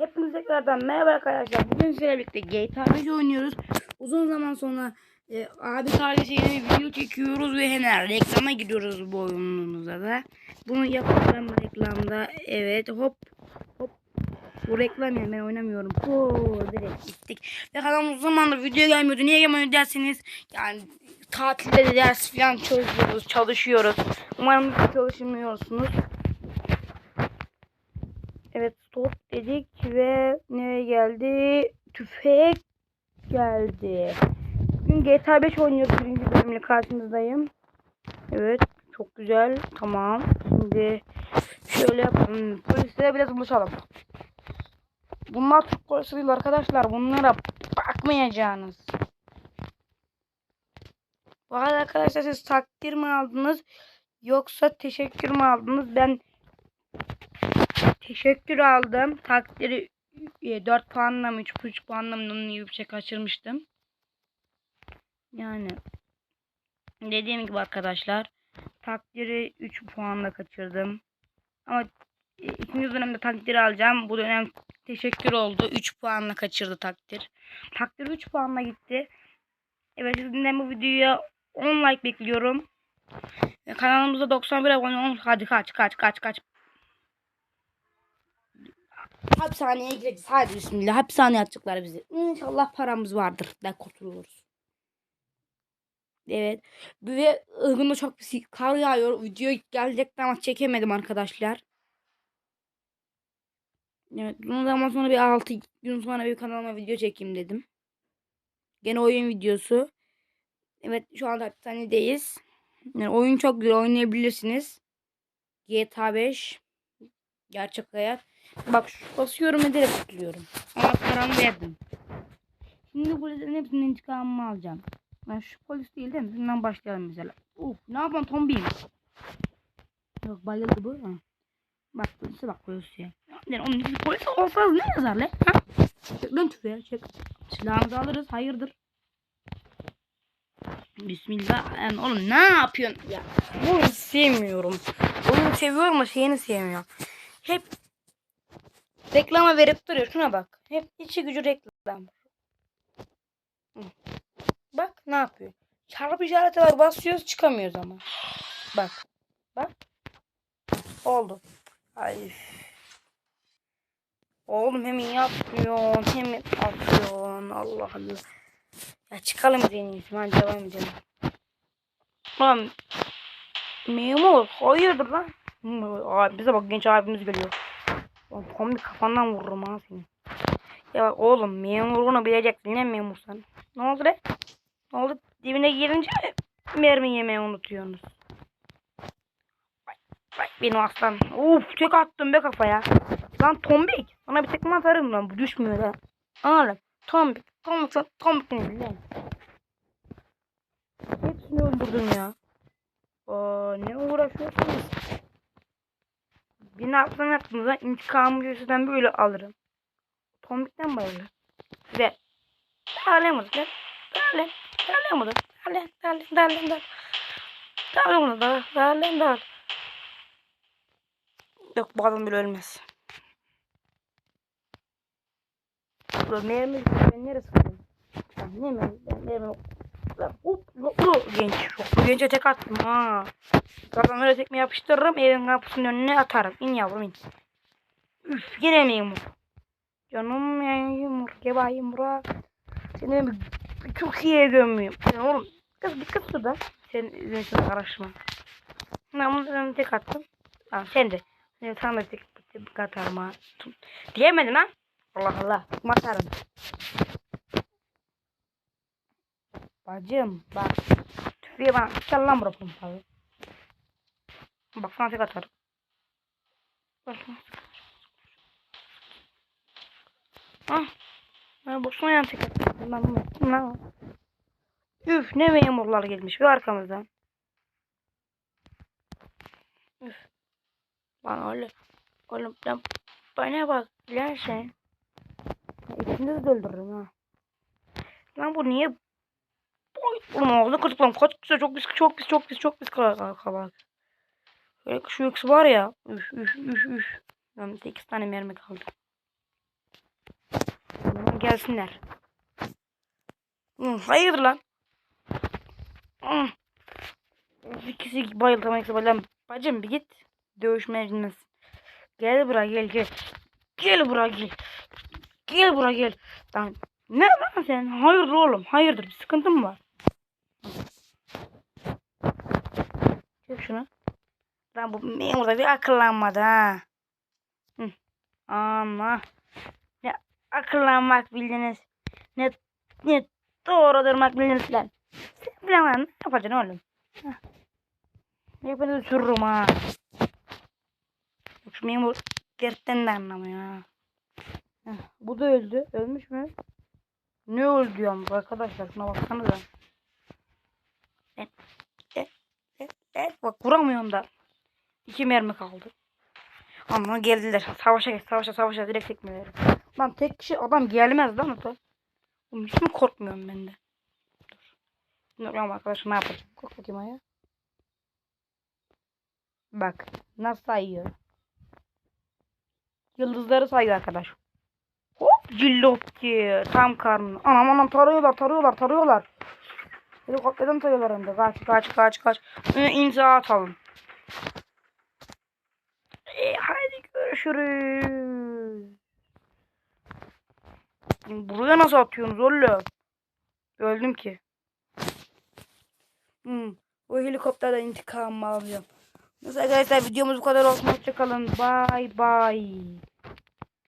Hepinize tekrardan merhaba arkadaşlar. Bugün sizlerle birlikte GTA 5 oynuyoruz. Uzun zaman sonra e, abi bir video çekiyoruz ve hemen reklama giriyoruz bu oyunumuza da. Bunu yapalım reklamda. Evet hop hop. Bu reklam yani ben oynamıyorum. Oo, direkt gittik. Ve kanalımız uzun zamandır video gelmiyordu. Niye gelmiyor derseniz yani tatilde de ders falan çalışıyoruz, çalışıyoruz. Umarım çalışmıyorsunuz. Evet stop dedik ve nereye geldi? Tüfek geldi. Bugün GTA 5 oynuyoruz. Birinci bölümle karşınızdayım. Evet çok güzel. Tamam. Şimdi şöyle yapalım. Polislere biraz buluşalım. Bunlar Türk polisi değil arkadaşlar. Bunlara bakmayacaksınız. Bu arada arkadaşlar siz takdir mi aldınız? Yoksa teşekkür mü aldınız? Ben Teşekkür aldım. Takdiri e, 4 puanla mı 3,5 puanla mı gibi bir şey kaçırmıştım. Yani dediğim gibi arkadaşlar takdiri 3 puanla kaçırdım. Ama e, ikinci dönemde takdiri alacağım. Bu dönem teşekkür oldu. 3 puanla kaçırdı takdir. Takdir 3 puanla gitti. Evet sizden bu videoya 10 like bekliyorum. Ve kanalımızda 91 abone olmuş. Hadi kaç kaç kaç kaç. Hapishaneye gireceğiz. Hadi bismillah. Hapishaneye atacaklar bizi. İnşallah paramız vardır. Da kurtuluruz. Evet. Ve ılgında çok kar yağıyor. Video gelecekti ama çekemedim arkadaşlar. Evet. Bunun zaman sonra bir 6 gün sonra bir kanalıma video çekeyim dedim. Gene oyun videosu. Evet şu anda hapishanedeyiz. Yani oyun çok güzel oynayabilirsiniz. GTA 5. Gerçek hayat. Bak basıyorum ederek tıklıyorum. Ama paramı verdim. Şimdi polislerin hepsinin intikamımı alacağım. Ben şu polis değil değil mi? Bundan başlayalım mesela. Uf ne yapalım tombiyim. Yok bayıldı bu. Ha. Bak polise bak polise. Yani onun gibi polis olsanız ne yazar lan? Ha? Çek lan tüfeği çek. Silahımızı alırız hayırdır. Bismillah. Yani oğlum ne yapıyorsun? Ya bunu sevmiyorum. Oyunu seviyorum ama şeyini sevmiyorum. Hep reklama verip duruyor. Şuna bak. Hep içi gücü reklam. Bak ne yapıyor. Çarpı işareti var. Basıyoruz çıkamıyoruz ama. Bak. Bak. Oldu. Ay. Oğlum hem yapmıyorsun hem atıyorsun. Allah Allah. Ya çıkalım en iyisi. Ben devam edeceğim. Lan memur hayırdır lan? Abi bize bak genç abimiz geliyor. Lan Tam bir kafandan vururum ha seni. Ya bak oğlum memurunu bileceksin ne memur sen? Ne oldu re? Ne oldu? Dibine girince mi mermi yemeyi unutuyorsunuz? Bak, bak benim aslan. Uf tek attım be kafaya. Lan tombik. Sana bir tekme atarım lan bu düşmüyor ha. Oğlum tombik. Tombik tombik ne lan? Hepsini öldürdüm ya. Aa, ne uğraşıyorsunuz? Beni atlan aklınıza intikamı gösterden böyle alırım. Tombikten bayılır. Mı? Dale. Dale mı? Dale. Dale. Dale. Dale. Dale mı? Dale. Dale. Dale. Yok bu adam bile ölmez. Mermi ben sıkıyorum? Lan Ne mermi? Mermi Lan hop hop genç. Çok gence tek attım ha. Kazan öyle tekme yapıştırırım evin kapısının önüne atarım. İn yavrum in. Üf yine mi yumur? Canım ya yumur. Geba yumura. Seni bir, iyiye gömüyorum. Yani oğlum kız bir kız şurada. Sen izin karışma. Ben bunu ben tek attım. Tamam sen de. Sen da tek, tek atarım ha. Diyemedim ha. Allah Allah. Tıkma atarım. Bacım bak. Tüfeği bana çal lan bura. Bak sana tek atarım. Bak sana tek atarım. Ah. Ben boşuna yan tek attım. Ben bunu yaptım lan. Üf ne memurlar gelmiş bir arkamızdan. Üf. Lan öyle. Oğlum ben bana bak lan sen. İkinizi de öldürürüm ha. Lan bu niye Oy, Oğlum ağzını kırdık lan. Kaç güzel çok pis çok pis çok pis çok pis kabak. Böyle şu ikisi var ya. Üf üf üf üf. Ben 8 tane mermi kaldı. gelsinler. Hı, hayır lan. Hı. İkisi bayıldı ikisi bayıldı. Bacım bir git. Dövüşmeye bilmez. Gel buraya gel gel. Gel buraya gel. Gel buraya gel. Lan ne lan sen? Hayırdır oğlum? Hayırdır? Bir sıkıntın mı var? Çek şunu. Lan bu memur da bir akıllanmadı ha. Hı. Ama ne akıllanmak bildiniz. Ne ne doğru durmak bildiniz lan. Sen bilemem ne yapacaksın oğlum? Heh. Hepinizi sürürüm ha. Şu memur dertten de anlamıyor ha. Bu da öldü. Ölmüş mü? Ne öldü diyorum arkadaşlar. Şuna baksanıza. Evet. Evet. evet. Bak vuramıyorum da. İki mermi kaldı. Ama geldiler. Savaşa geç. Savaşa savaşa direkt tekmeleri. Lan tek kişi adam gelmez lan o da. Hiç mi korkmuyorum ben de? Dur. Bilmiyorum arkadaşlar ne yapacağım. Kork bakayım ayağa. Bak. Nasıl sayıyor. Yıldızları sayıyor arkadaş. Hop cillop diye. Tam karnı. Anam anam tarıyorlar tarıyorlar tarıyorlar. Helikopterden tarıyorlar hem de. Kaç kaç kaç kaç. Ee, imza atalım. E, hadi görüşürüz. Buraya nasıl atıyorsunuz oğlum? Öldüm ki. Hmm. O helikopterden intikam alacağım. Neyse arkadaşlar videomuz bu kadar olsun. Hoşçakalın. Bye bye.